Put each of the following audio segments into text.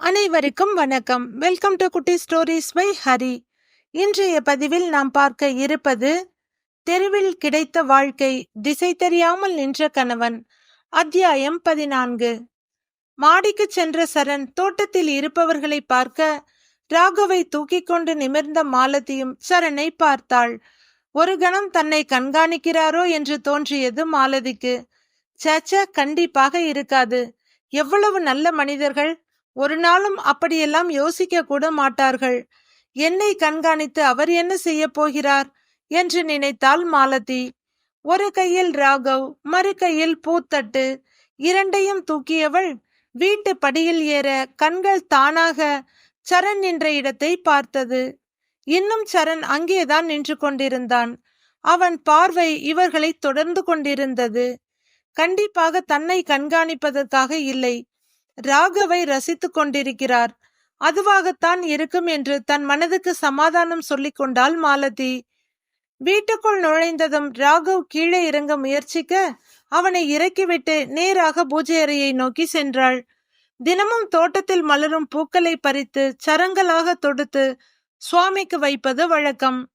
அனைவருக்கும் வணக்கம். Welcome to குட்டி ஸ்டோரிஸ் பை ஹரி இன்றைய பதிவில் நாம் பார்க்க இருப்பது தெருவில் கிடைத்த வாழ்க்கை திசை தெரியாமல் நின்ற கணவன். அத்தியாயம் பதினான்கு. மாடிக்கு சென்ற சரண் தோட்டத்தில் இருப்பவர்களை பார்க்க ராகவை தூக்கி கொண்டு நிமிர்ந்த மாலதியும் சரணை பார்த்தாள். ஒரு கணம் தன்னை கண்காணிக்கிறாரோ? என்று தோன்றியது மாலதிக்கு. சச்ச கண்டிப்பாக இருக்காது. எவ்வளவு நல்ல மனிதர்கள் ஒரு நாளும் அப்படியெல்லாம் யோசிக்க கூட மாட்டார்கள். என்னை கண்காணித்து அவர் என்ன செய்ய போகிறார்? என்று நினைத்தாள் மாலதி. ஒரு கையில் ராகவ் மறு கையில் பூத்தட்டு இரண்டையும் தூக்கியவள் வீட்டு படியில் ஏற கண்கள் தானாக சரண் நின்ற இடத்தை பார்த்தது. இன்னும் சரண் அங்கேதான் நின்று கொண்டிருந்தான். அவன் பார்வை இவர்களை தொடர்ந்து கொண்டிருந்தது. கண்டிப்பாக தன்னை கண்காணிப்பதற்காக இல்லை. ராகவை ரசித்துக் கொண்டிருக்கிறார். அதுவாகத்தான் இருக்கும் என்று தன் மனதுக்கு சமாதானம் சொல்லிக் கொண்டாள் மாலதி. வீட்டுக்குள் நுழைந்ததும் ராகவ் கீழே இறங்க முயற்சிக்க அவனை இறக்கிவிட்டு நேராக பூஜை அறையை நோக்கி சென்றாள். தினமும் தோட்டத்தில் மலரும் பூக்களை பறித்து சரங்களாக தொடுத்து சுவாமிக்கு வைப்பது வழக்கம்.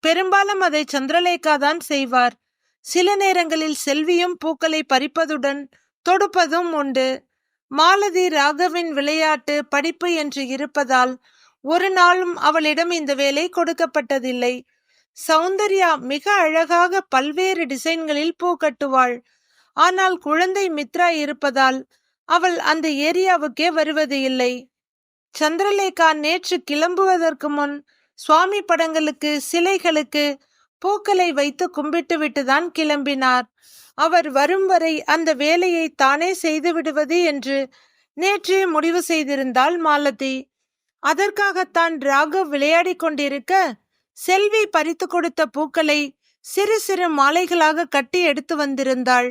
பெரும்பாலும் அதை சந்திரலேகா தான் செய்வார். சில நேரங்களில் செல்வியும் பூக்களை பறிப்பதுடன் தொடுப்பதும் உண்டு. மாலதி ராகவின் விளையாட்டு படிப்பு என்று இருப்பதால் ஒரு நாளும் அவளிடம் இந்த வேலை கொடுக்கப்பட்டதில்லை. சௌந்தர்யா மிக அழகாக பல்வேறு டிசைன்களில் பூ கட்டுவாள். ஆனால் குழந்தை மித்ரா இருப்பதால் அவள் அந்த ஏரியாவுக்கே வருவது இல்லை. சந்திரலேகா நேற்று கிளம்புவதற்கு முன் சுவாமி படங்களுக்கு சிலைகளுக்கு பூக்களை வைத்து கும்பிட்டு விட்டுதான் கிளம்பினார். அவர் வரும் வரை அந்த வேலையை தானே செய்து விடுவது என்று நேற்றே முடிவு செய்திருந்தாள் மாலதி. அதற்காகத்தான் ராகவ் விளையாடி கொண்டிருக்க செல்வி பறித்து கொடுத்த பூக்களை சிறு சிறு மாலைகளாக கட்டி எடுத்து வந்திருந்தாள்.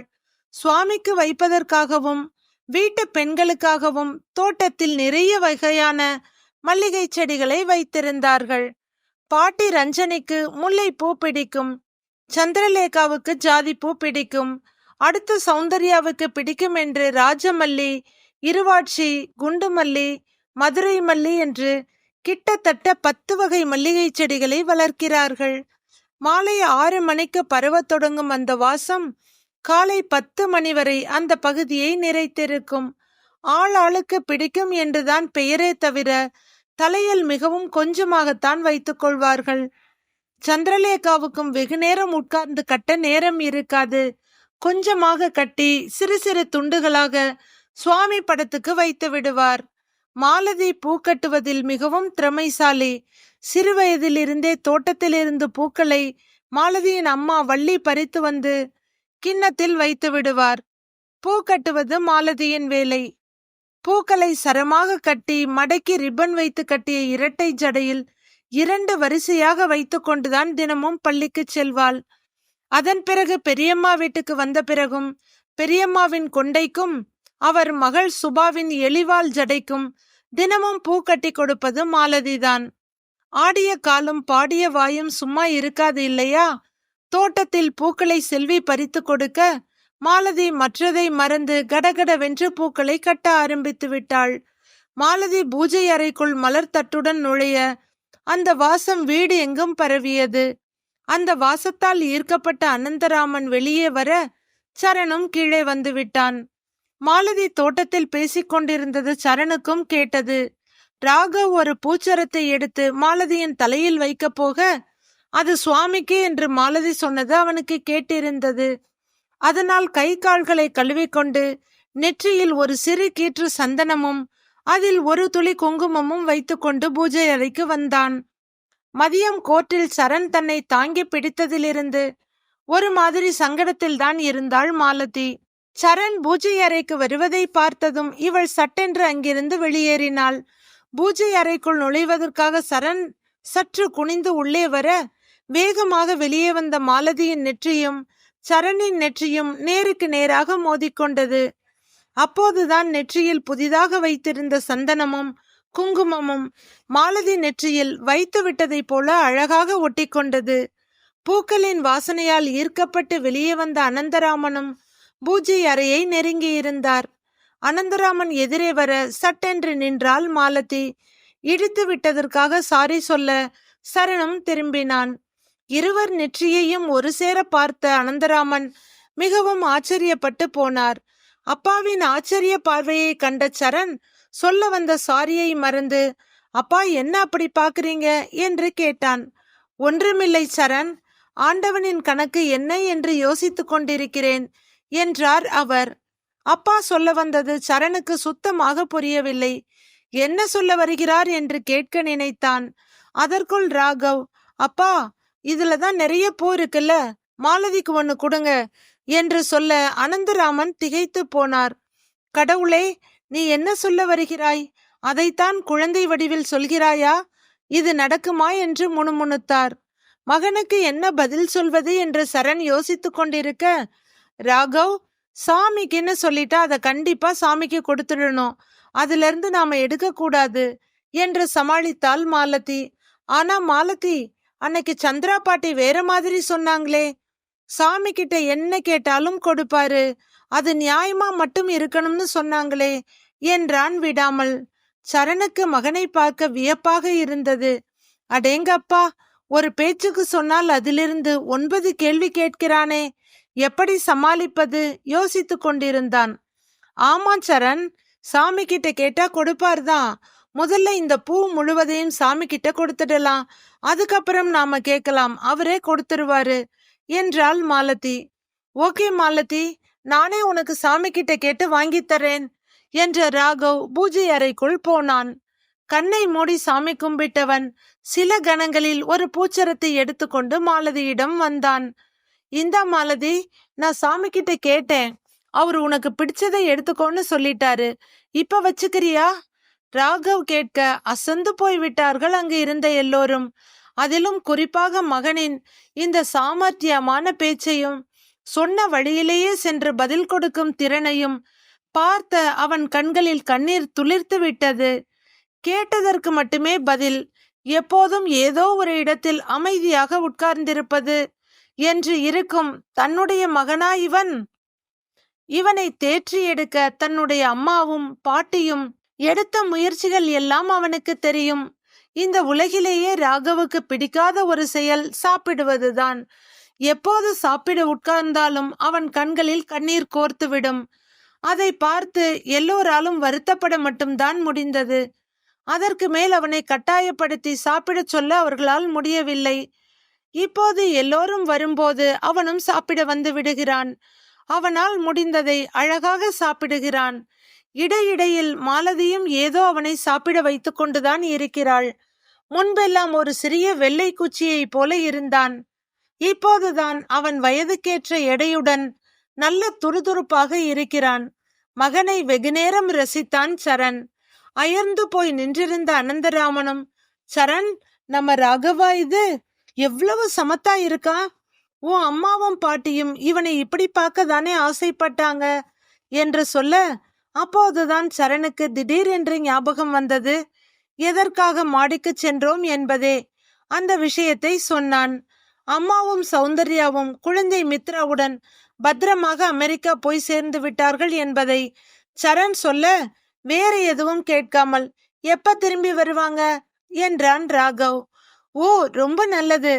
சுவாமிக்கு வைப்பதற்காகவும் வீட்டு பெண்களுக்காகவும் தோட்டத்தில் நிறைய வகையான மல்லிகை செடிகளை வைத்திருந்தார்கள். பாட்டி ரஞ்சனிக்கு முல்லை பூ பிடிக்கும். சந்திரலேகாவுக்கு ஜாதிப்பூ பிடிக்கும். அடுத்து சௌந்தர்யாவுக்கு பிடிக்கும் என்று ராஜமல்லி இருவாட்சி குண்டுமல்லி மதுரை மல்லி என்று கிட்டத்தட்ட பத்து வகை மல்லிகை செடிகளை வளர்க்கிறார்கள். மாலை ஆறு மணிக்கு பரவத் தொடங்கும் அந்த வாசம் காலை பத்து மணி வரை அந்த பகுதியை நிறைத்திருக்கும். ஆள் ஆளுக்கு பிடிக்கும் என்றுதான் பெயரே தவிர தலையில் மிகவும் கொஞ்சமாகத்தான் வைத்துக் கொள்வார்கள். சந்திரலேகாவுக்கும் வெகு நேரம் உட்கார்ந்து கட்ட நேரம் இருக்காது. கொஞ்சமாக கட்டி சிறு சிறு துண்டுகளாக சுவாமி படத்துக்கு வைத்து விடுவார். மாலதி பூ கட்டுவதில் மிகவும் திறமைசாலி. சிறு வயதிலிருந்தே தோட்டத்திலிருந்து பூக்களை மாலதியின் அம்மா வள்ளி பறித்து வந்து கிண்ணத்தில் வைத்து விடுவார். பூ கட்டுவது மாலதியின் வேலை. பூக்களை சரமாக கட்டி மடக்கி ரிப்பன் வைத்து கட்டிய இரட்டை ஜடையில் இரண்டு வரிசையாக வைத்துக்கொண்டுதான் தினமும் பள்ளிக்கு செல்வாள். அதன் பிறகு பெரியம்மா வீட்டுக்கு வந்த பிறகும் பெரியம்மாவின் கொண்டைக்கும் அவர் மகள் சுபாவின் எளிவாள் ஜடைக்கும் தினமும் பூ கட்டி கொடுப்பது மாலதிதான். ஆடிய காலும் பாடிய வாயும் சும்மா இருக்காது இல்லையா? தோட்டத்தில் பூக்களை செல்வி பறித்து கொடுக்க மாலதி மற்றதை மறந்து கடகடவென்று பூக்களை கட்ட ஆரம்பித்து விட்டாள். மாலதி பூஜை அறைக்குள் மலர் தட்டுடன் நுழைய அந்த வாசம் வீடு எங்கும் பரவியது. அந்த வாசத்தால் ஈர்க்கப்பட்ட அனந்தராமன் வெளியே வர சரணும் கீழே வந்து விட்டான். மாலதி தோட்டத்தில் பேசிக் கொண்டிருந்தது சரணுக்கும் கேட்டது. ராகவ் ஒரு பூச்சரத்தை எடுத்து மாலதியின் தலையில் வைக்கப் போக அது சுவாமிக்கு என்று மாலதி சொன்னது அவனுக்கு கேட்டிருந்தது. அதனால் கை கால்களை கழுவிக்கொண்டு நெற்றியில் ஒரு சிறு கீற்று சந்தனமும் அதில் ஒரு துளி குங்குமமும் வைத்துக்கொண்டு பூஜை அறைக்கு வந்தான். மதியம் கோர்ட்டில் சரண் தன்னை தாங்கி பிடித்ததிலிருந்து ஒரு மாதிரி சங்கடத்தில்தான் இருந்தாள் மாலதி. சரண் பூஜை அறைக்கு வருவதை பார்த்ததும் இவள் சட்டென்று அங்கிருந்து வெளியேறினாள். பூஜை அறைக்குள் நுழைவதற்காக சரண் சற்று குனிந்து உள்ளே வர வேகமாக வெளியே வந்த மாலதியின் நெற்றியும் சரணின் நெற்றியும் நேருக்கு நேராக மோதிக்கொண்டது. அப்போதுதான் நெற்றியில் புதிதாக வைத்திருந்த சந்தனமும் குங்குமமும் மாலதி நெற்றியில் வைத்து விட்டதைப் போல அழகாக ஒட்டிக்கொண்டது. பூக்களின் வாசனையால் ஈர்க்கப்பட்டு வெளியே வந்த அனந்தராமனும் பூஜை அறையை நெருங்கியிருந்தார். அனந்தராமன் எதிரே வர சட்டென்று நின்றாள் மாலதி இடித்து விட்டதற்காக சாரி சொல்ல சரணம் திரும்பினான். இருவர் நெற்றியையும் ஒரு சேர பார்த்த அனந்தராமன் மிகவும் ஆச்சரியப்பட்டு போனார். அப்பாவின் ஆச்சரிய பார்வையை கண்ட சரண் சொல்ல வந்த சாரியை மறந்து அப்பா என்ன அப்படி பாக்குறீங்க என்று கேட்டான். ஒன்றுமில்லை சரண் ஆண்டவனின் கணக்கு என்ன என்று யோசித்துக் கொண்டிருக்கிறேன் என்றார் அவர். அப்பா சொல்ல வந்தது சரணுக்கு சுத்தமாக புரியவில்லை. என்ன சொல்ல வருகிறார்? என்று கேட்க நினைத்தான். அதற்குள் ராகவ் அப்பா இதுல தான் நிறைய பூ இருக்குல்ல மாலதிக்கு ஒன்று கொடுங்க என்று சொல்ல அனந்தராமன் திகைத்து போனார். கடவுளே நீ என்ன சொல்ல வருகிறாய்? அதைத்தான் குழந்தை வடிவில் சொல்கிறாயா? இது நடக்குமா? என்று முணுமுணுத்தார். மகனுக்கு என்ன பதில் சொல்வது? என்று சரண் யோசித்து கொண்டிருக்க ராகவ் சாமிக்குன்னு சொல்லிட்டா அதை கண்டிப்பா சாமிக்கு கொடுத்துடணும். அதுல இருந்து நாம எடுக்கக்கூடாது என்று சமாளித்தாள் மாலதி. ஆனா மாலதி அன்னைக்கு சந்திரா பாட்டி வேற மாதிரி சொன்னாங்களே சாமி கிட்ட என்ன கேட்டாலும் கொடுப்பாரு. அது நியாயமா மட்டும் இருக்கணும்னு சொன்னாங்களே என்றான் விடாமல். சரணுக்கு மகனை பார்க்க வியப்பாக இருந்தது. அடேங்கப்பா ஒரு பேச்சுக்கு சொன்னால் அதிலிருந்து ஒன்பது கேள்வி கேட்கிறானே. எப்படி சமாளிப்பது? யோசித்து கொண்டிருந்தான். ஆமா சரண் சாமி கிட்ட கேட்டா கொடுப்பார்தான். முதல்ல இந்த பூ முழுவதையும் சாமி கிட்ட கொடுத்துடலாம். அதுக்கப்புறம் நாம கேட்கலாம். அவரே கொடுத்துருவாரு. என்றாள் மாலதி. ஓகே மாலதி நானே உனக்கு சாமி கிட்ட கேட்டு வாங்கி தரேன் என்ற ராகவ் பூஜை அறைக்குள் போனான். கண்ணை மூடி சாமி கும்பிட்டவன் சில கணங்களில் ஒரு பூச்சரத்தை எடுத்துக்கொண்டு மாலதியிடம் வந்தான். இந்த மாலதி நான் சாமி கிட்ட கேட்டேன். அவர் உனக்கு பிடிச்சதை எடுத்துக்கோன்னு சொல்லிட்டாரு. இப்ப வச்சுக்கிறியா? ராகவ் கேட்க அசந்து போய் விட்டார்கள் அங்கு இருந்த எல்லோரும். அதிலும் குறிப்பாக மகனின் இந்த சாமர்த்தியமான பேச்சையும் சொன்ன வழியிலேயே சென்று பதில் கொடுக்கும் திறனையும் பார்த்த அவன் கண்களில் கண்ணீர் துளிர்த்து விட்டது. கேட்டதற்கு மட்டுமே பதில் எப்போதும் ஏதோ ஒரு இடத்தில் அமைதியாக உட்கார்ந்திருப்பது என்று இருக்கும் தன்னுடைய மகனா இவன்? இவனை தேற்றி எடுக்க தன்னுடைய அம்மாவும் பாட்டியும் எடுத்த முயற்சிகள் எல்லாம் அவனுக்கு தெரியும். இந்த உலகிலேயே ராகவுக்கு பிடிக்காத ஒரு செயல் சாப்பிடுவதுதான். எப்போது சாப்பிட உட்கார்ந்தாலும் அவன் கண்களில் கண்ணீர் கோர்த்துவிடும். அதை பார்த்து எல்லோராலும் வருத்தப்பட மட்டும்தான் முடிந்தது. அதற்கு மேல் அவனை கட்டாயப்படுத்தி சாப்பிடச் சொல்ல அவர்களால் முடியவில்லை. இப்போது எல்லோரும் வரும்போது அவனும் சாப்பிட வந்து விடுகிறான். அவனால் முடிந்ததை அழகாக சாப்பிடுகிறான். இடையிடையில் மாலதியும் ஏதோ அவனை சாப்பிட வைத்துக்கொண்டுதான் இருக்கிறாள். முன்பெல்லாம் ஒரு சிறிய வெள்ளை குச்சியைப் போல இருந்தான். இப்போதுதான் அவன் வயதுக்கேற்ற எடையுடன் நல்ல துருதுருப்பாக இருக்கிறான். மகனை வெகுநேரம் ரசித்தான் சரண். அயர்ந்து போய் நின்றிருந்த அனந்தராமனும் சரண் நம்ம ராகவா இது? எவ்வளவு சமத்தா இருக்கா? உன் அம்மாவும் பாட்டியும் இவனை இப்படி பார்க்க தானே ஆசைப்பட்டாங்க? என்று சொல்ல அப்போதுதான் சரணுக்கு திடீரென்று ஞாபகம் வந்தது. எதற்காக மாடிக்கு சென்றோம் என்பதே. அந்த விஷயத்தை சொன்னான். அம்மாவும் சௌந்தர்யாவும் குழந்தை மித்ராவுடன் பத்திரமாக அமெரிக்கா போய் சேர்ந்து விட்டார்கள் என்பதை சரண் சொல்ல வேறு எதுவும் கேட்காமல் எப்ப திரும்பி வருவாங்க? என்றான் ராகவ். ஓ ரொம்ப நல்லது.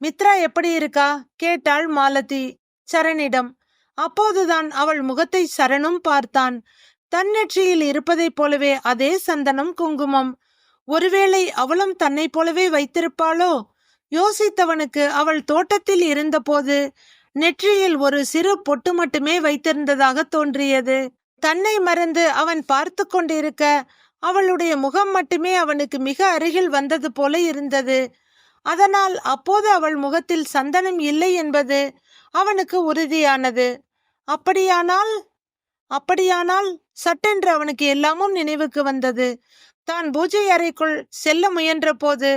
மித்ரா எப்படி இருக்கா? கேட்டாள் மாலதி சரணிடம். அப்போதுதான் அவள் முகத்தை சரணும் பார்த்தான். தன்னெற்றியில் இருப்பதைப் போலவே அதே சந்தனம் குங்குமம். ஒருவேளை அவளும் தன்னைப் போலவே வைத்திருப்பாளோ? யோசித்தவனுக்கு அவள் தோட்டத்தில் இருந்தபோது நெற்றியில் ஒரு சிறு பொட்டு மட்டுமே வைத்திருந்ததாக தோன்றியது. தன்னை மறந்து அவன் பார்த்து கொண்டிருக்க அவளுடைய முகம் மட்டுமே அவனுக்கு மிக அருகில் வந்தது போல இருந்தது. அதனால் அப்போது அவள் முகத்தில் சந்தனம் இல்லை என்பது அவனுக்கு உறுதியானது. அப்படியானால் அப்படியானால் சட்டென்று அவனுக்கு எல்லாமும் நினைவுக்கு வந்தது. தான் பூஜை அறைக்குள் செல்ல முயன்ற போது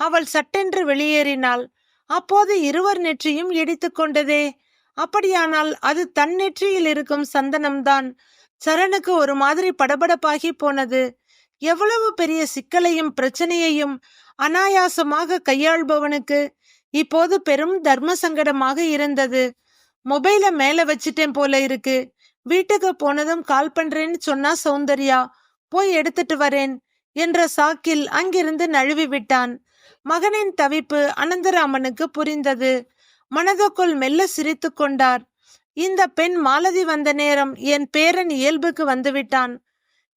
அவள் சட்டென்று வெளியேறினாள். அப்போது இருவர் நெற்றியும் இடித்து கொண்டதே. அப்படியானால் அது தன் நெற்றியில் இருக்கும் சந்தனம்தான். சரணுக்கு ஒரு மாதிரி படபடப்பாகி போனது. எவ்வளவு பெரிய சிக்கலையும் பிரச்சனையையும் அனாயாசமாக கையாள்பவனுக்கு இப்போது பெரும் தர்ம சங்கடமாக இருந்தது. மொபைல மேல வச்சிட்டேன் போல இருக்கு. வீட்டுக்கு போனதும் கால் பண்றேன்னு சொன்னா சௌந்தர்யா போய் எடுத்துட்டு வரேன். என்ற சாக்கில் அங்கிருந்து நழுவி விட்டான் மகனின் தவிப்பு அனந்தராமனுக்கு புரிந்தது. மனதுக்குள் மெல்ல சிரித்து கொண்டார். இந்த பெண் மாலதி வந்த நேரம் என் பேரன் இயல்புக்கு வந்துவிட்டான்.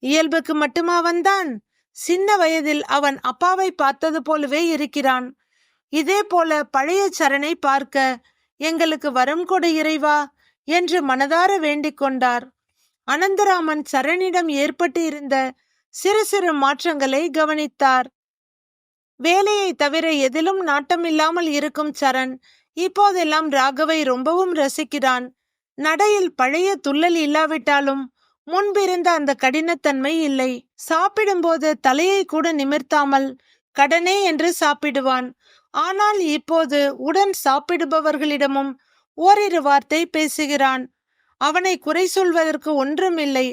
இயல்புக்கு மட்டுமா வந்தான்? சின்ன வயதில் அவன் அப்பாவை பார்த்தது போலவே இருக்கிறான். இதே போல பழைய சரணை பார்க்க எங்களுக்கு வரம் கொடு இறைவா என்று மனதார வேண்டிக் கொண்டார். அனந்தராமன் சரணிடம் ஏற்பட்டு இருந்த சிறு சிறு மாற்றங்களை கவனித்தார். வேலையை தவிர எதிலும் நாட்டமில்லாமல் இருக்கும் சரண். இப்போதெல்லாம் ராகவை ரொம்பவும் ரசிக்கிறான். நடையில் பழைய துள்ளல் இல்லாவிட்டாலும் முன்பிருந்த அந்த கடினத்தன்மை இல்லை. சாப்பிடும்போது தலையை கூட நிமிர்த்தாமல் கடனே என்று சாப்பிடுவான். ஆனால் இப்போது உடன் சாப்பிடுபவர்களிடமும் ஓரிரு வார்த்தை பேசுகிறான். அவனை குறை சொல்வதற்கு ஒன்றுமில்லை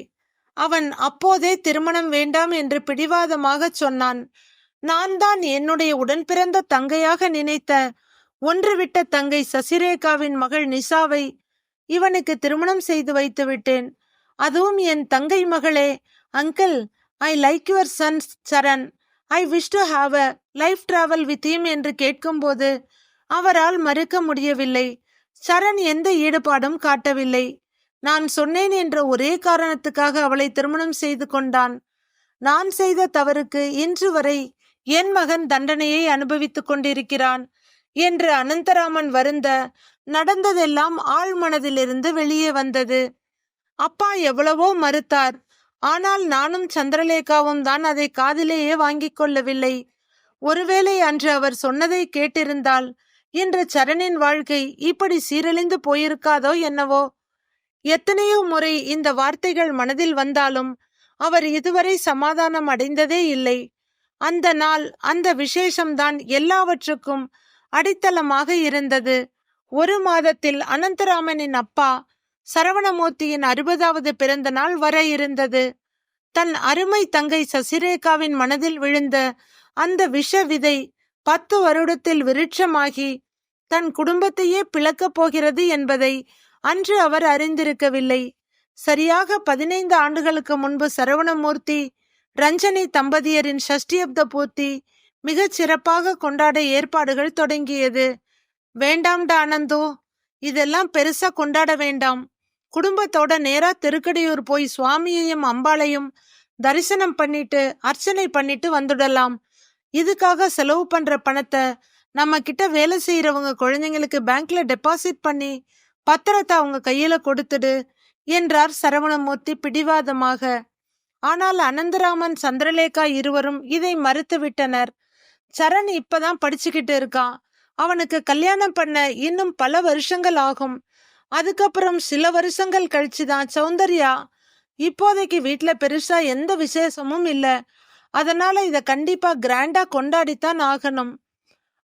அவன் அப்போதே திருமணம் வேண்டாம் என்று பிடிவாதமாக சொன்னான். நான் தான் என்னுடைய உடன்பிறந்த தங்கையாக நினைத்த ஒன்றுவிட்ட தங்கை சசிரேகாவின் மகள் நிசாவை இவனுக்கு திருமணம் செய்து வைத்து விட்டேன். அதுவும் என் தங்கை மகளே uncle I like your son Saran. I wish to have a life travel with him என்று கேட்கும்போது அவரால் மறுக்க முடியவில்லை. சரண் எந்த ஈடுபாடும் காட்டவில்லை. நான் சொன்னேன் என்ற ஒரே காரணத்துக்காக அவளை திருமணம் செய்து கொண்டான். நான் செய்த தவறுக்கு இன்று வரை என் மகன் தண்டனையை அனுபவித்துக் கொண்டிருக்கிறான் என்று அனந்தராமன் வருந்த நடந்ததெல்லாம் ஆழ் மனதிலிருந்து வெளியே வந்தது. அப்பா எவ்வளவோ மறுத்தார். ஆனால் நானும் சந்திரலேகாவும் தான் அதை காதிலேயே வாங்கிக் கொள்ளவில்லை. ஒருவேளை அன்று அவர் சொன்னதை கேட்டிருந்தால் இன்று சரணின் வாழ்க்கை இப்படி சீரழிந்து போயிருக்காதோ என்னவோ. எத்தனையோ முறை இந்த வார்த்தைகள் மனதில் வந்தாலும் அவர் இதுவரை சமாதானம் அடைந்ததே இல்லை. அந்த நாள் அந்த விசேஷம்தான் எல்லாவற்றுக்கும் அடித்தளமாக இருந்தது. ஒரு மாதத்தில் அனந்தராமனின் அப்பா சரவணமூர்த்தியின் அறுபதாவது பிறந்த நாள் வர இருந்தது. தன் அருமை தங்கை சசிரேகாவின் மனதில் விழுந்த அந்த விஷ விதை பத்து வருடத்தில் விருட்சமாகி தன் குடும்பத்தையே பிளக்கப் போகிறது என்பதை அன்று அவர் அறிந்திருக்கவில்லை. சரியாக பதினைந்து ஆண்டுகளுக்கு முன்பு சரவணமூர்த்தி ரஞ்சனி தம்பதியரின் ஷஷ்டியப்த பூர்த்தி மிகச் சிறப்பாக கொண்டாட ஏற்பாடுகள் தொடங்கியது. வேண்டாம்டா ஆனந்தோ இதெல்லாம் பெருசா கொண்டாட வேண்டாம். குடும்பத்தோட நேரா திருக்கடையூர் போய் சுவாமியையும் அம்பாளையும் தரிசனம் பண்ணிட்டு அர்ச்சனை பண்ணிட்டு வந்துடலாம். இதுக்காக செலவு பண்ற பணத்தை நம்ம கிட்ட வேலை செய்யறவங்க குழந்தைங்களுக்கு பேங்க்ல டெபாசிட் பண்ணி பத்திரத்தை அவங்க கையில கொடுத்துடு என்றார் சரவணமூர்த்தி பிடிவாதமாக. ஆனால் அனந்தராமன் சந்திரலேகா இருவரும் இதை மறுத்து விட்டனர். சரண் இப்பதான் படிச்சுக்கிட்டு இருக்கான். அவனுக்கு கல்யாணம் பண்ண இன்னும் பல வருஷங்கள் ஆகும். அதுக்கப்புறம் சில வருஷங்கள் கழிச்சுதான் சௌந்தர்யா. இப்போதைக்கு வீட்டுல பெருசா எந்த விசேஷமும் இல்ல. அதனால இத கண்டிப்பா கிராண்டா கொண்டாடித்தான் ஆகணும்.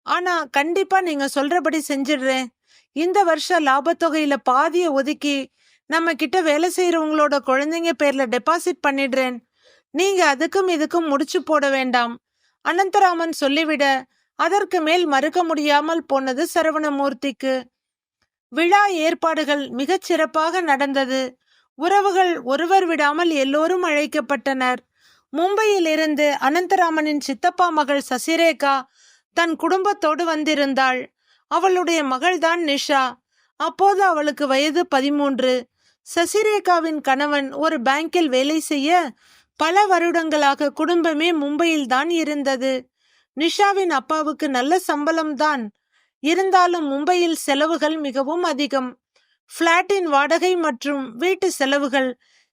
ஆனா கண்டிப்பா நீங்க சொல்றபடி செஞ்சிடுறேன். இந்த வருஷம் லாபத்தொகையில பாதிய ஒதுக்கி நம்ம கிட்ட வேலை செய்யறவங்களோட குழந்தைங்க பேர்ல டெபாசிட் பண்ணிடுறேன். நீங்க அதுக்கும் இதுக்கும் முடிச்சு போட வேண்டாம். அனந்தராமன் சொல்லிவிட அதற்கு மேல் மறுக்க முடியாமல் போனது சரவணமூர்த்திக்கு. விழா ஏற்பாடுகள் மிகச் சிறப்பாக நடந்தது. உறவுகள் ஒருவர் விடாமல் எல்லோரும் அழைக்கப்பட்டனர். மும்பையிலிருந்து அனந்தராமனின் சித்தப்பா மகள் சசிரேகா தன் குடும்பத்தோடு வந்திருந்தாள். அவளுடைய மகள்தான் நிஷா. அப்போது அவளுக்கு வயது பதிமூன்று. சசிரேகாவின் கணவன் ஒரு பேங்கில் வேலை செய்ய பல வருடங்களாக குடும்பமே மும்பையில் தான் இருந்தது. நிஷாவின் அப்பாவுக்கு நல்ல சம்பளம் தான் இருந்தாலும் மும்பையில் செலவுகள் மிகவும் அதிகம். ஃப்ளாட்டின் வாடகை மற்றும் வீட்டு செலவுகள்.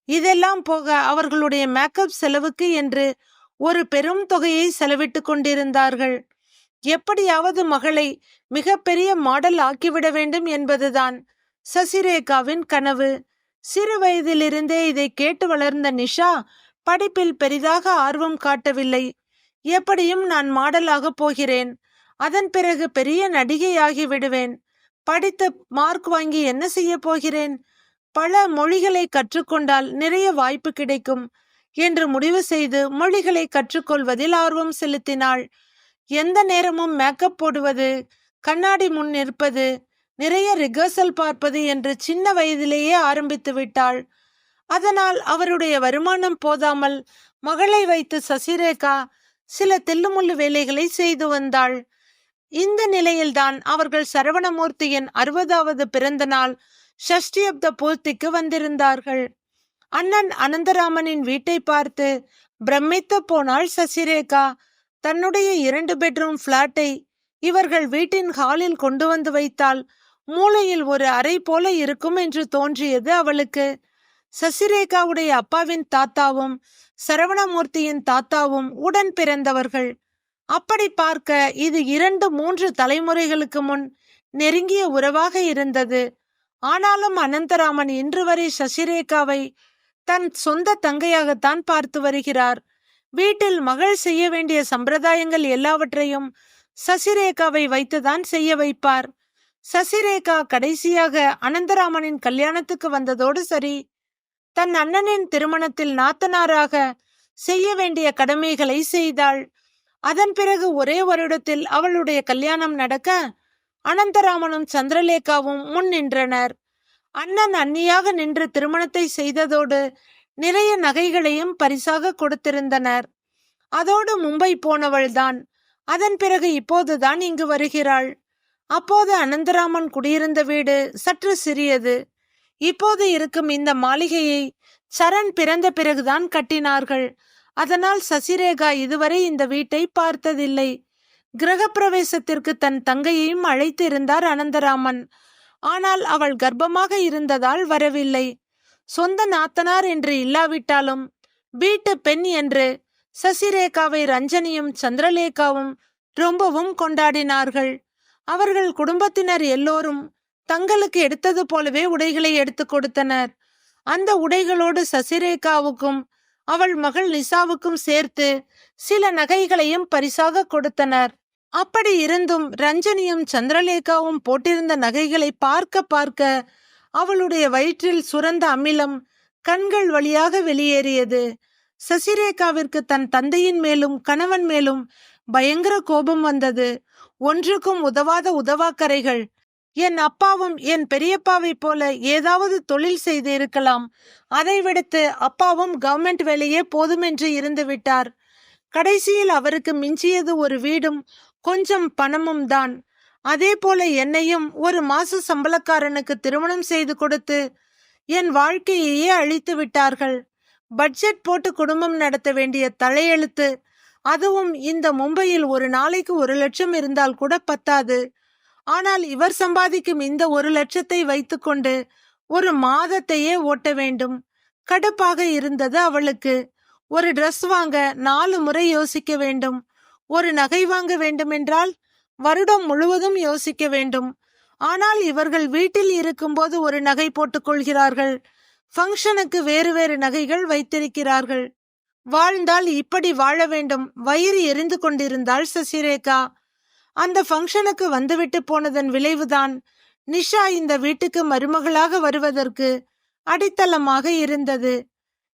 இதெல்லாம் போக அவர்களுடைய மேக்கப் செலவுக்கு என்று ஒரு பெரும் தொகையை செலவிட்டு கொண்டிருந்தார்கள். எப்படியாவது மகளை மிகப்பெரிய மாடல் ஆக்கிவிட வேண்டும் என்பதுதான். சசிரேகாவின் கனவு. சிறு வயதிலிருந்தே இதை கேட்டு வளர்ந்த நிஷா படிப்பில் பெரிதாக ஆர்வம் காட்டவில்லை. எப்படியும் நான் மாடலாக போகிறேன். அதன் பிறகு பெரிய நடிகையாகி விடுவேன். படித்து மார்க் வாங்கி என்ன செய்ய போகிறேன்? பல மொழிகளை கற்றுக்கொண்டால் நிறைய வாய்ப்பு கிடைக்கும். என்று முடிவு செய்து மொழிகளை கற்றுக்கொள்வதில் ஆர்வம் செலுத்தினாள். எந்த நேரமும் மேக்கப் போடுவது கண்ணாடி முன் நிற்பது நிறைய ரிகர்சல் பார்ப்பது என்று சின்ன வயதிலேயே ஆரம்பித்து விட்டாள். அதனால் அவருடைய வருமானம் போதாமல் மகளை வைத்து சசிரேகா சில தில்லுமுள்ளு வேலைகளை செய்து வந்தாள். இந்த நிலையில்தான் அவர்கள் சரவணமூர்த்தியின் அறுபதாவது பிறந்த நாள் ஷஷ்டியப்த பூர்த்திக்கு வந்திருந்தார்கள். அண்ணன் அனந்தராமனின் வீட்டை பார்த்து பிரமித்து போனாள் சசிரேகா. தன்னுடைய இரண்டு பெட்ரூம் பிளாட்டை இவர்கள் வீட்டின் ஹாலில் கொண்டு வந்து வைத்தால் மூளையில் ஒரு அறை போல இருக்கும் என்று தோன்றியது அவளுக்கு. சசிரேகாவுடைய அப்பாவின் தாத்தாவும் சரவணமூர்த்தியின் தாத்தாவும் உடன் பிறந்தவர்கள். அப்படி பார்க்க இது இரண்டு மூன்று தலைமுறைகளுக்கு முன் நெருங்கிய உறவாக இருந்தது. ஆனாலும் அனந்தராமன் இன்று வரை சசிரேகாவை தன் சொந்த தங்கையாகத்தான் பார்த்து வருகிறார். வீட்டில் மகள் செய்ய வேண்டிய சம்பிரதாயங்கள் எல்லாவற்றையும் சசிரேகாவை வைத்துதான் செய்ய வைப்பார். சசிரேகா கடைசியாக அனந்தராமனின் கல்யாணத்துக்கு வந்ததோடு சரி தன் அண்ணனின் திருமணத்தில் நாத்தனாராக செய்ய வேண்டிய கடமைகளை செய்தாள். அதன் பிறகு ஒரே வருடத்தில் அவளுடைய கல்யாணம் நடக்க அனந்தராமனும் சந்திரலேகாவும் முன் நின்றனர். அண்ணன் அன்னியாக நின்று திருமணத்தை செய்ததோடு நிறைய நகைகளையும் பரிசாக கொடுத்திருந்தனர். அதோடு மும்பை போனவள்தான். அதன் பிறகு இப்போதுதான் இங்கு வருகிறாள். அப்போது அனந்தராமன் குடியிருந்த வீடு சற்று சிறியது. இப்போது இருக்கும் இந்த மாளிகையை சரண் பிறந்த பிறகுதான் கட்டினார்கள். அதனால் சசிரேகா இதுவரை இந்த வீட்டை பார்த்ததில்லை. கிரகப்பிரவேசத்திற்கு தன் தங்கையையும் அழைத்து இருந்தார் அனந்தராமன். ஆனால் அவள் கர்ப்பமாக இருந்ததால் வரவில்லை. சொந்த நாத்தனார் என்று இல்லாவிட்டாலும் வீட்டு பெண் என்று சசிரேகாவை ரஞ்சனியும் சந்திரலேகாவும் ரொம்பவும் கொண்டாடினார்கள். அவர்கள் குடும்பத்தினர் எல்லோரும் தங்களுக்கு எடுத்தது போலவே உடைகளை எடுத்து கொடுத்தனர். அந்த உடைகளோடு சசிரேகாவுக்கும் அவள் மகள் நிசாவுக்கும் சேர்த்து சில நகைகளையும் பரிசாக கொடுத்தனர். அப்படி இருந்தும் ரஞ்சனியும் சந்திரலேகாவும் போட்டிருந்த நகைகளை பார்க்க பார்க்க அவளுடைய வயிற்றில் சுரந்த அமிலம் கண்கள் வழியாக வெளியேறியது. சசிரேகாவிற்கு தன் தந்தையின் மேலும் கணவன் மேலும் பயங்கர கோபம் வந்தது. ஒன்றுக்கும் உதவாத உதவாக்கரைகள் என் அப்பாவும் என் பெரியப்பாவை போல ஏதாவது தொழில் செய்து இருக்கலாம் அதை விடுத்து அப்பாவும் கவர்மெண்ட் வேலையே போதுமென்று இருந்து விட்டார். கடைசியில் அவருக்கு மிஞ்சியது ஒரு வீடும் கொஞ்சம் பணமும் தான். அதே போல என்னையும் ஒரு மாச சம்பளக்காரனுக்கு திருமணம் செய்து கொடுத்து என் வாழ்க்கையையே அழித்து விட்டார்கள். பட்ஜெட் போட்டு குடும்பம் நடத்த வேண்டிய தலையெழுத்து அதுவும் இந்த மும்பையில் ஒரு நாளைக்கு ஒரு லட்சம் இருந்தால் கூட பத்தாது. ஆனால் இவர் சம்பாதிக்கும் இந்த ஒரு லட்சத்தை வைத்துக்கொண்டு ஒரு மாதத்தையே ஓட்ட வேண்டும். கடுப்பாக இருந்தது அவளுக்கு. ஒரு ட்ரெஸ் வாங்க நாலு முறை யோசிக்க வேண்டும். ஒரு நகை வாங்க வேண்டுமென்றால் வருடம் முழுவதும் யோசிக்க வேண்டும். ஆனால் இவர்கள் வீட்டில் இருக்கும்போது ஒரு நகை போட்டுக் கொள்கிறார்கள் ஃபங்க்ஷனுக்கு வேறு வேறு நகைகள் வைத்திருக்கிறார்கள். வாழ்ந்தால் இப்படி வாழ வேண்டும். வயிறு எரிந்து கொண்டிருந்தாள் சசிரேகா. அந்த ஃபங்க்ஷனுக்கு வந்துவிட்டு போனதன் விளைவுதான். நிஷா இந்த வீட்டுக்கு மருமகளாக வருவதற்கு அடித்தளமாக இருந்தது.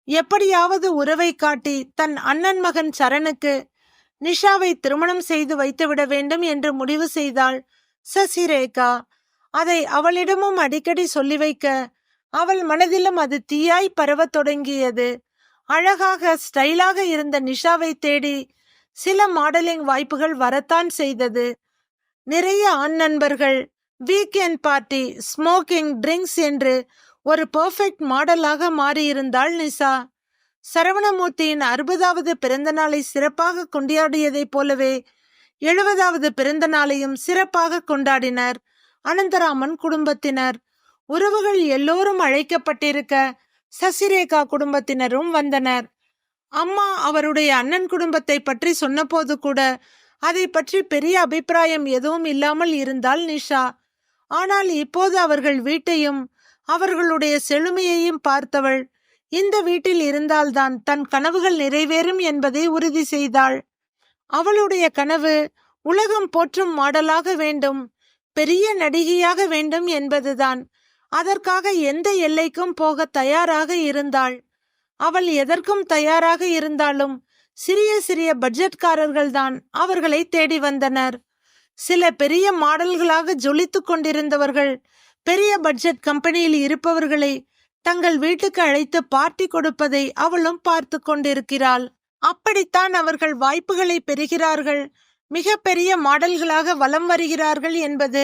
எப்படியாவது உறவை காட்டி தன் அண்ணன் மகன் சரணுக்கு நிஷாவை திருமணம் செய்து வைத்துவிட வேண்டும் என்று முடிவு செய்தாள். சசிரேகா அதை அவளிடமும் அடிக்கடி சொல்லி வைக்க அவள் மனதிலும் அது தீயாய் பரவத் தொடங்கியது. அழகாக ஸ்டைலாக இருந்த நிஷாவை தேடி சில மாடலிங் வாய்ப்புகள் வரத்தான் செய்தது. நிறைய ஆண் நண்பர்கள் வீக்கெண்ட் பார்ட்டி ஸ்மோக்கிங் ட்ரிங்க்ஸ் என்று ஒரு பெர்ஃபெக்ட் மாடலாக மாறியிருந்தாள் நிஷா. சரவணமூர்த்தியின் அறுபதாவது பிறந்த நாளை சிறப்பாக கொண்டாடியதைப் போலவே எழுபதாவது பிறந்த நாளையும் சிறப்பாக கொண்டாடினர். அனந்தராமன் குடும்பத்தினர். உறவுகள் எல்லோரும் அழைக்கப்பட்டிருக்க சசிரேகா குடும்பத்தினரும் வந்தனர். அம்மா அவருடைய அண்ணன் குடும்பத்தை பற்றி சொன்னபோது கூட அதை பற்றி பெரிய அபிப்பிராயம் எதுவும் இல்லாமல் இருந்தால் நிஷா. ஆனால் இப்போது அவர்கள் வீட்டையும் அவர்களுடைய செழுமையையும் பார்த்தவள் இந்த வீட்டில் இருந்தால்தான் தன் கனவுகள் நிறைவேறும் என்பதை உறுதி செய்தாள். அவளுடைய கனவு உலகம் போற்றும் மாடலாக வேண்டும் பெரிய நடிகையாக வேண்டும் என்பதுதான். அதற்காக எந்த எல்லைக்கும் போக தயாராக இருந்தாள். அவள் எதற்கும் தயாராக இருந்தாலும் சிறிய சிறிய பட்ஜெட்காரர்கள்தான் அவர்களை தேடி வந்தனர். சில பெரிய மாடல்களாக ஜொலித்துக் கொண்டிருந்தவர்கள் பெரிய பட்ஜெட் கம்பெனியில் இருப்பவர்களை தங்கள் வீட்டுக்கு அழைத்து பார்ட்டி கொடுப்பதை அவளும் பார்த்து கொண்டிருக்கிறாள். அப்படித்தான் அவர்கள் வாய்ப்புகளை பெறுகிறார்கள். மிக பெரிய மாடல்களாக வலம் வருகிறார்கள் என்பது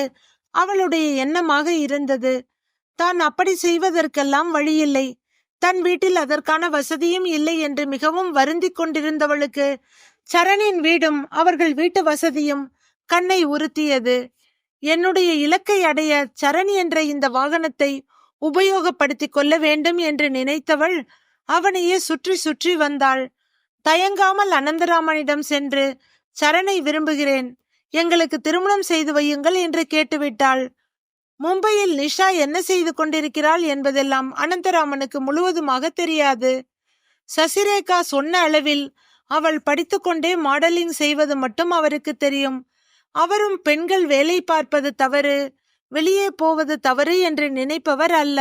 அவளுடைய எண்ணமாக இருந்தது. தான் அப்படி செய்வதற்கெல்லாம் வழியில்லை. தன் வீட்டில் அதற்கான வசதியும் இல்லை என்று மிகவும் வருந்தி கொண்டிருந்தவளுக்கு சரணின் வீடும் அவர்கள் வீட்டு வசதியும் கண்ணை உறுத்தியது. என்னுடைய இலக்கை அடைய சரண் என்ற இந்த வாகனத்தை உபயோகப்படுத்திக் கொள்ள வேண்டும் என்று நினைத்தவள் அவனையே சுற்றி சுற்றி வந்தாள். தயங்காமல் அனந்தராமனிடம் சென்று சரணை விரும்புகிறேன். எங்களுக்கு திருமணம் செய்து வையுங்கள் என்று கேட்டுவிட்டாள். மும்பையில் நிஷா என்ன செய்து கொண்டிருக்கிறாள் என்பதெல்லாம் அனந்தராமனுக்கு முழுவதுமாக தெரியாது. சசிரேகா சொன்ன அளவில் அவள் படித்துக்கொண்டே மாடலிங் செய்வது மட்டும் அவருக்கு தெரியும். அவரும் பெண்கள் வேலை பார்ப்பது தவறு. வெளியே போவது தவறு என்று நினைப்பவர் அல்ல.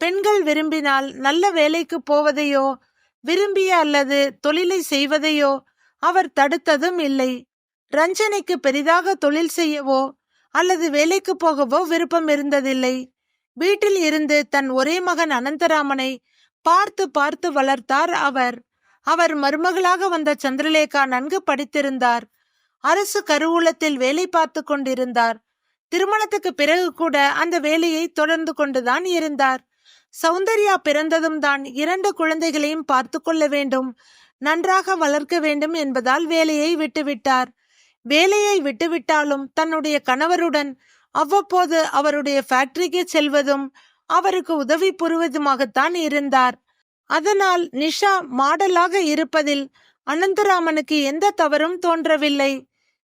பெண்கள் விரும்பினால் நல்ல வேலைக்கு போவதையோ விரும்பிய அல்லது தொழிலை செய்வதையோ அவர் தடுத்ததும் இல்லை. ரஞ்சனைக்கு பெரிதாக தொழில் செய்யவோ அல்லது வேலைக்கு போகவோ விருப்பம் இருந்ததில்லை. வீட்டில் இருந்து தன் ஒரே மகன் அனந்தராமனை பார்த்து பார்த்து வளர்த்தார் அவர். அவர் மருமகளாக வந்த சந்திரலேகா நன்கு படித்திருந்தார். அரசு கருவூலத்தில் வேலை பார்த்து கொண்டிருந்தார். திருமணத்துக்கு பிறகு கூட அந்த வேலையை தொடர்ந்து கொண்டுதான் இருந்தார். சௌந்தர்யா பிறந்ததும் தான் இரண்டு குழந்தைகளையும் பார்த்து கொள்ள வேண்டும். நன்றாக வளர்க்க வேண்டும் என்பதால் வேலையை விட்டுவிட்டார். வேலையை விட்டுவிட்டாலும் தன்னுடைய கணவருடன் அவ்வப்போது அவருடைய ஃபேக்டரிக்கு செல்வதும் அவருக்கு உதவி புரிவதுமாகத்தான் இருந்தார். அதனால் நிஷா மாடலாக இருப்பதில் அனந்தராமனுக்கு எந்த தவறும் தோன்றவில்லை.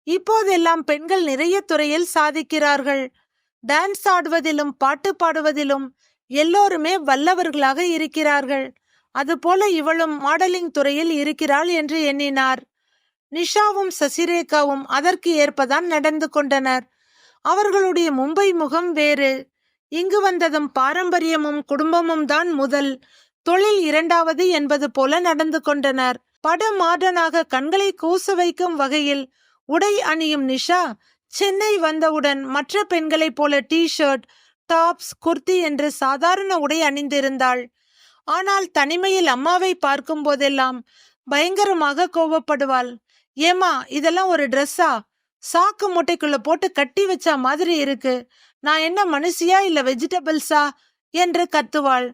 இப்போதெல்லாம் பெண்கள் நிறைய துறையில் சாதிக்கிறார்கள். டான்ஸ் ஆடுவதிலும் பாட்டு பாடுவதிலும் எல்லோருமே வல்லவர்களாக இருக்கிறார்கள். அதுபோல இவளும் மாடலிங் துறையில் இருக்கிறாள் என்று எண்ணினார். நிஷாவும் சசிரேகாவும் அதற்கு ஏற்பதான் நடந்து கொண்டனர். அவர்களுடைய மும்பை முகம் வேறு. இங்கு வந்ததும் பாரம்பரியமும் குடும்பமும் தான் முதல். தொழில் இரண்டாவது என்பது போல நடந்து கொண்டனர். பட மாடனாக கண்களை கூச வைக்கும் வகையில் உடை அணியும் நிஷா சென்னை வந்தவுடன் மற்ற பெண்களைப் போல டி ஷர்ட் டாப்ஸ் குர்த்தி என்று சாதாரண உடை அணிந்திருந்தாள். ஆனால் தனிமையில் அம்மாவை பார்க்கும் போதெல்லாம் பயங்கரமாக கோபப்படுவாள் ஏமா இதெல்லாம் ஒரு ட்ரெஸ்ஸா சாக்கு மூட்டைக்குள்ள போட்டு கட்டி வச்ச மாதிரி இருக்கு. நான் என்ன மனுஷியா இல்ல வெஜிடபிள்ஸா என்று கத்துவாள்.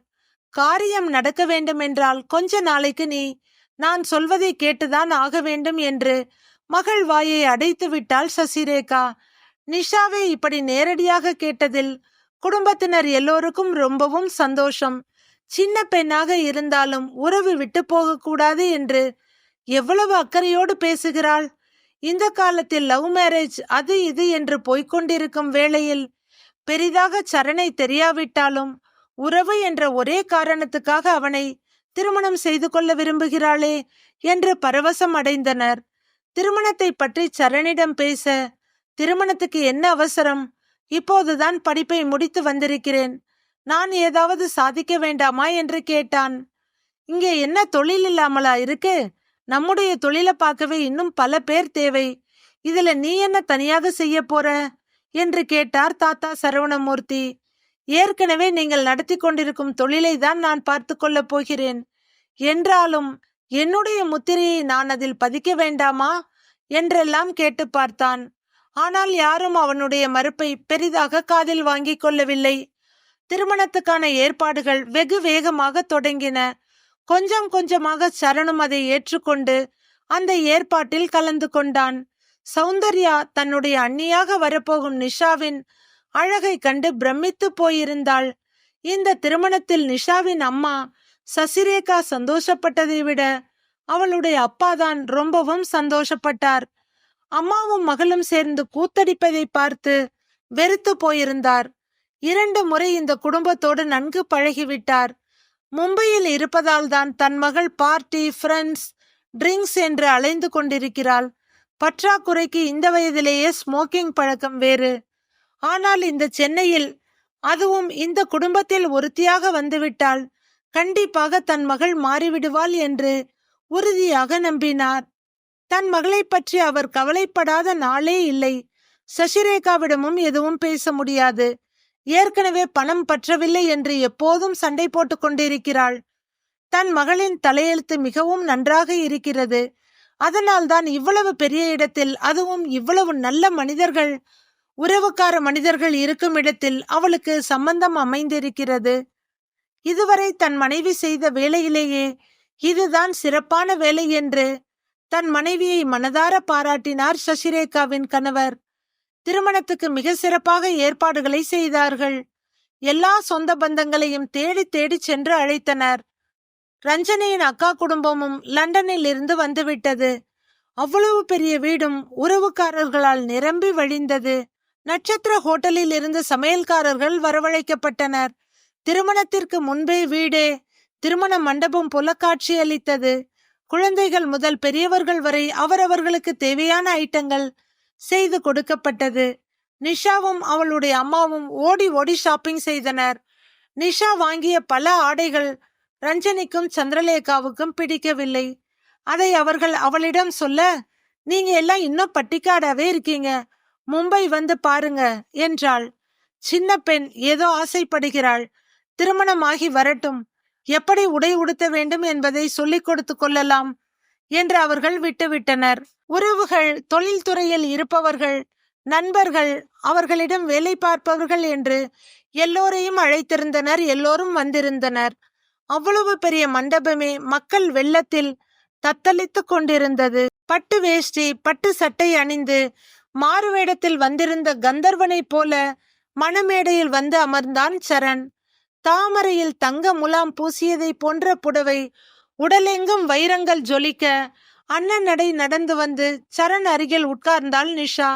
காரியம் நடக்க வேண்டுமென்றால் கொஞ்ச நாளைக்கு நீ நான் சொல்வதை கேட்டுதான் ஆக வேண்டும் என்று மகள் வாயை அடைத்து விட்டாள் சசிரேகா. நிஷாவை இப்படி நேரடியாக கேட்டதில் குடும்பத்தினர் எல்லோருக்கும் ரொம்பவும் சந்தோஷம். சின்ன பெண்ணாக இருந்தாலும் உறவு விட்டு போகக்கூடாது என்று எவ்வளவு அக்கறையோடு பேசுகிறாள்? இந்த காலத்தில் லவ் மேரேஜ் அது இது என்று போய்கொண்டிருக்கும் வேளையில் பெரிதாக சரணை தெரியாவிட்டாலும் உறவு என்ற ஒரே காரணத்துக்காக அவனை திருமணம் செய்து கொள்ள விரும்புகிறாளே என்று பரவசம் அடைந்தனர். திருமணத்தை பற்றி சரணிடம் பேச திருமணத்துக்கு என்ன அவசரம்? இப்போதுதான் படிப்பை முடித்து வந்திருக்கிறேன். நான் ஏதாவது சாதிக்க வேண்டாமா? என்று கேட்டான். இங்கே என்ன தொழில் இல்லாமலா இருக்கு? நம்முடைய தொழிலை பார்க்கவே இன்னும் பல பேர் தேவை. இதுல நீ என்ன தனியாக செய்ய போற? என்று கேட்டார் தாத்தா சரவணமூர்த்தி. ஏற்கனவே நீங்கள் நடத்தி கொண்டிருக்கும் தொழிலை தான் நான் பார்த்து கொள்ளப் போகிறேன். என்றாலும் என்னுடைய முத்திரையை நான் அதில் பதிக்க வேண்டாமா? என்றெல்லாம் கேட்டு பார்த்தான். ஆனால் யாரும் அவனுடைய மறுப்பை பெரிதாக காதில் வாங்கிக் கொள்ளவில்லை. திருமணத்துக்கான ஏற்பாடுகள் வெகு வேகமாக தொடங்கின. கொஞ்சம் கொஞ்சமாக சரணும் அதை ஏற்றுக்கொண்டு அந்த ஏற்பாட்டில் கலந்து கொண்டான். சௌந்தர்யா தன்னுடைய அண்ணியாக வரப்போகும் நிஷாவின் அழகை கண்டு பிரமித்து போயிருந்தாள். இந்த திருமணத்தில் நிஷாவின் அம்மா சசிரேகா சந்தோஷப்பட்டதை விட அவளுடைய அப்பாதான் ரொம்பவும் சந்தோஷப்பட்டார். அம்மாவும் மகளும் சேர்ந்து கூத்தடிப்பதை பார்த்து வெறுத்து போயிருந்தார். இரண்டு முறை இந்த குடும்பத்தோடு நன்கு பழகிவிட்டார். மும்பையில் இருப்பதால் தான் தன் மகள் பார்ட்டி ஃப்ரெண்ட்ஸ் ட்ரிங்க்ஸ் என்று அலைந்து கொண்டிருக்கிறாள். பற்றாக்குறைக்கு இந்த வயதிலேயே ஸ்மோக்கிங் பழக்கம் வேறு. ஆனால் இந்த சென்னையில் அதுவும் இந்த குடும்பத்தில் ஒருத்தியாக வந்துவிட்டாள். கண்டிப்பாக தன் மகள் மாறிவிடுவாள் என்று உறுதியாக நம்பினார். தன் மகளை பற்றி அவர் கவலைப்படாத நாளே இல்லை. சசிரேகாவிடமும் எதுவும் பேச முடியாது. ஏற்கனவே பணம் பற்றவில்லை என்று எப்போதும் சண்டை போட்டுக் கொண்டிருக்கிறாள். தன் மகளின் தலையெழுத்து மிகவும் நன்றாக இருக்கிறது. அதனால்தான் இவ்வளவு பெரிய இடத்தில் அதுவும் இவ்வளவு நல்ல மனிதர்கள் உறவுக்கார மனிதர்கள் இருக்கும் இடத்தில் அவளுக்கு சம்பந்தம் அமைந்திருக்கிறது. இதுவரை தன் மனைவி செய்த வேலையிலேயே இதுதான் சிறப்பான வேலை என்று தன் மனைவியை மனதார பாராட்டினார் சசிரேகாவின் கணவர். திருமணத்துக்கு மிக சிறப்பாக ஏற்பாடுகளை செய்தார்கள். எல்லா சொந்த பந்தங்களையும் தேடி தேடி சென்று அழைத்தனர். ரஞ்சனியின் அக்கா குடும்பமும் லண்டனில் இருந்து வந்துவிட்டது. அவ்வளவு பெரிய வீடும் உறவுக்காரர்களால் நிரம்பி வழிந்தது. நட்சத்திர ஹோட்டலில் இருந்து சமையல்காரர்கள் வரவழைக்கப்பட்டனர். திருமணத்திற்கு முன்பே வீடே. திருமண மண்டபம் போல காட்சியளித்தது குழந்தைகள் முதல் பெரியவர்கள் வரை அவரவர்களுக்கு தேவையான ஐட்டங்கள் செய்து கொடுக்கப்பட்டது. நிஷாவும் அவளுடைய அம்மாவும் ஓடி ஓடி ஷாப்பிங் செய்தனர். நிஷா வாங்கிய பல ஆடைகள் ரஞ்சனிக்கும் சந்திரலேகாவுக்கும் பிடிக்கவில்லை. அதை அவர்கள் அவளிடம் சொல்ல நீங்க எல்லாம் இன்னும் பட்டிக்காடாவே இருக்கீங்க. மும்பை வந்து பாருங்க என்றாள். சின்ன பெண் ஏதோ ஆசைப்படுகிறாள். திருமணமாகி வரட்டும். எப்படி உடை உடுத்த வேண்டும் என்பதை சொல்லிக் கொடுத்து கொள்ளலாம் என்று அவர்கள் விட்டுவிட்டனர். உறவுகள் தொழில்துறையில் இருப்பவர்கள் நண்பர்கள் அவர்களிடம் வேலை பார்ப்பவர்கள் என்று எல்லோரையும் அழைத்திருந்தனர் எல்லோரும் வந்திருந்தனர். அவ்வளவு பெரிய மண்டபமே மக்கள் வெள்ளத்தில் தத்தளித்துக் கொண்டிருந்தது. பட்டு வேஷ்டி பட்டு சட்டை அணிந்து மாறுவேடத்தில் வந்திருந்த கந்தர்வனைப் போல மணமேடையில் வந்து அமர்ந்தான் சரண். தாமரையில் தங்க முலாம் பூசியதை போன்ற புடவை உடலெங்கும் வைரங்கள் ஜொலிக்க அண்ணன் நடை நடந்து வந்து சரண் அருகில் உட்கார்ந்தாள் நிஷா.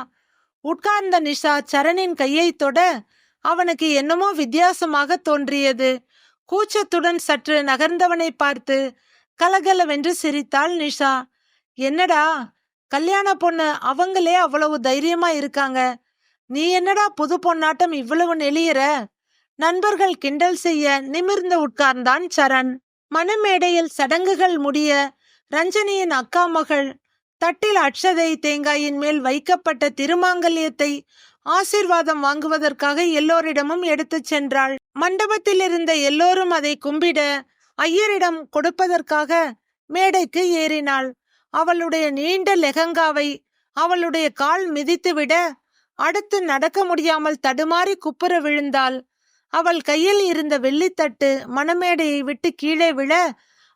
உட்கார்ந்த நிஷா சரணின் கையை தொட அவனுக்கு என்னமோ வித்தியாசமாக தோன்றியது. கூச்சத்துடன் சற்று நகர்ந்தவனை பார்த்து கலகலவென்று சிரித்தாள் நிஷா. என்னடா கல்யாண பொண்ணு அவங்களே அவ்வளவு தைரியமா இருக்காங்க. நீ என்னடா புது பொண்ணாட்டம் இவ்வளவு நெளியற? நண்பர்கள் கிண்டல் செய்ய நிமிர்ந்து உட்கார்ந்தான் சரண். மணமேடையில் சடங்குகள் முடிய ரஞ்சனியின் அக்கா மகள் தட்டில் அட்சதை தேங்காயின் மேல் வைக்கப்பட்ட திருமாங்கல்யத்தை ஆசீர்வாதம் வாங்குவதற்காக எல்லோரிடமும் எடுத்துச் சென்றாள். மண்டபத்தில் இருந்த எல்லோரும் அதை கும்பிட ஐயரிடம் கொடுப்பதற்காக மேடைக்கு ஏறினாள். அவளுடைய நீண்ட லெஹங்காவை அவளுடைய கால் மிதித்துவிட அடுத்து நடக்க முடியாமல் தடுமாறி குப்புற விழுந்தாள். அவள் கையில் இருந்த வெள்ளித்தட்டு மணமேடையை விட்டு கீழே விழ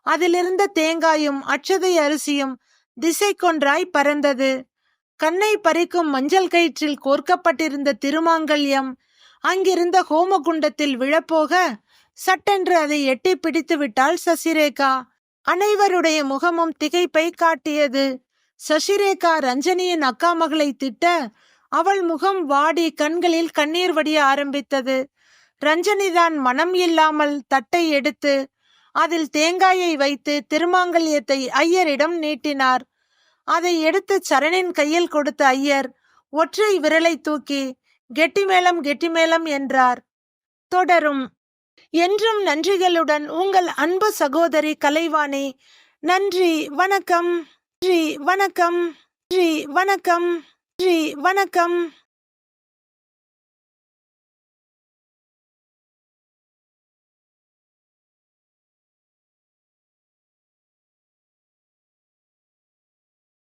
அதிலிருந்த தேங்காயும் அச்சதை அரிசியும் திசை கொன்றாய் பறந்தது. கண்ணை பறிக்கும் மஞ்சள் கயிற்றில் கோர்க்கப்பட்டிருந்த திருமாங்கல்யம் அங்கிருந்த ஹோமகுண்டத்தில் விழப்போக சட்டென்று அதை எட்டி பிடித்து விட்டாள் சசிரேகா. அனைவருடைய முகமும் திகைப்பை காட்டியது. சசிரேகா ரஞ்சனியின் அக்கா மகளை திட்ட அவள் முகம் வாடி கண்களில் கண்ணீர் வடிய ஆரம்பித்தது. ரஞ்சனிதான் மனம் இல்லாமல் தட்டை எடுத்து அதில் தேங்காயை வைத்து திருமாங்கல்யத்தை ஐயரிடம் நீட்டினார். அதை எடுத்து சரணின் கையில் கொடுத்த ஐயர் ஒற்றை விரலை தூக்கி கெட்டிமேளம் கெட்டிமேளம் என்றார். தொடரும். என்றும் நன்றிகளுடன் உங்கள் அன்பு சகோதரி கலைவாணி நன்றி வணக்கம் நன்றி வணக்கம் நன்றி வணக்கம் நன்றி வணக்கம்.